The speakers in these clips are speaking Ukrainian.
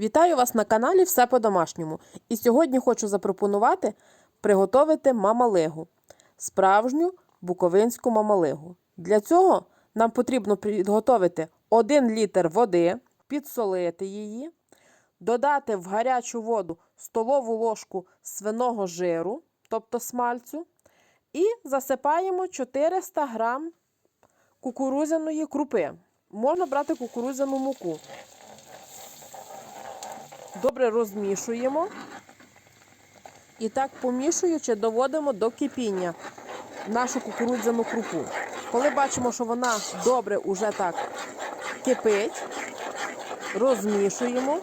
Вітаю вас на каналі Все по-домашньому. І сьогодні хочу запропонувати приготувати мамалигу. Справжню буковинську мамалигу. Для цього нам потрібно підготовити 1 літр води, підсолити її, додати в гарячу воду столову ложку свиного жиру, тобто смальцю, і засипаємо 400 грам кукурудзяної крупи. Можна брати кукурудзяну муку. Добре розмішуємо. І так, помішуючи, доводимо до кипіння нашу кукурудзяну крупу. Коли бачимо, що вона добре уже так кипить, розмішуємо,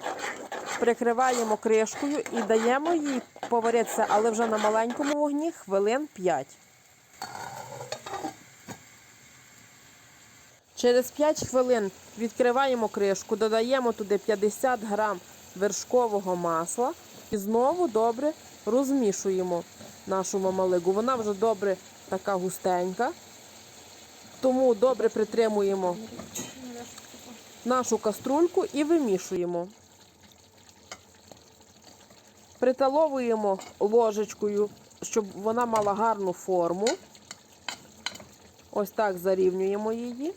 прикриваємо кришкою і даємо їй поваритися, але вже на маленькому вогні хвилин 5. Через 5 хвилин відкриваємо кришку, додаємо туди 50 грам вершкового масла і знову добре розмішуємо нашу мамалигу. Вона вже добре така густенька, тому добре притримуємо нашу каструльку і вимішуємо. Приталовуємо ложечкою, щоб вона мала гарну форму. Ось так зарівнюємо її.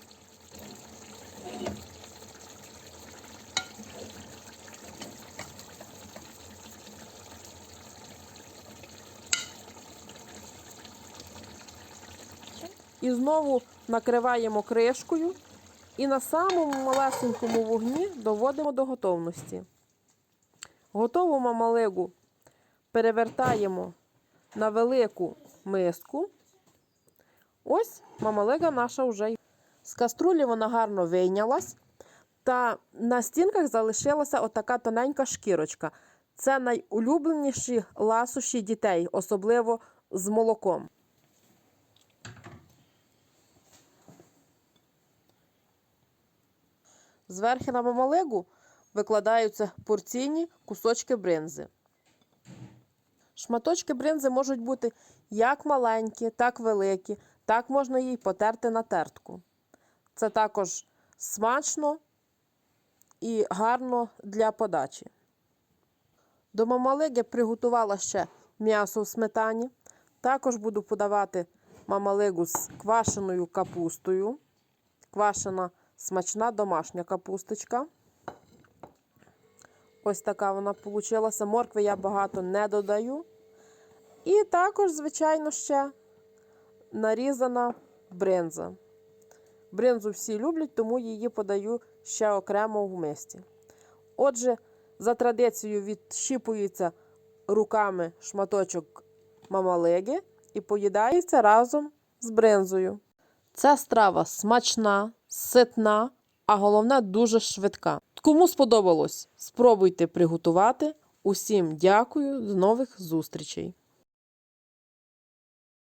І знову накриваємо кришкою і на самому малесенькому вогні доводимо до готовності. Готову мамалигу перевертаємо на велику миску. Ось мамалига наша вже. З каструлі вона гарно вийнялась. Та на стінках залишилася отака тоненька шкірочка. Це найулюбленіші ласощі дітей, особливо з молоком. Зверху на мамалигу викладаються порційні кусочки бринзи. Шматочки бринзи можуть бути як маленькі, так великі, так можна її потерти на тертку. Це також смачно і гарно для подачі. До мамалиги приготувала ще м'ясо в сметані. Також буду подавати мамалигу з квашеною капустою. Квашена смачна домашня капусточка. Ось така вона вийшла. Моркви я багато не додаю. І також, звичайно, ще нарізана бринза. Бринзу всі люблять, тому її подаю ще окремо в мисті. Отже, за традицією відщіпується руками шматочок мамалиги і поїдається разом з бринзою. Ця страва смачна, ситна, а головне дуже швидка. Кому сподобалось, спробуйте приготувати. Усім дякую, до нових зустрічей!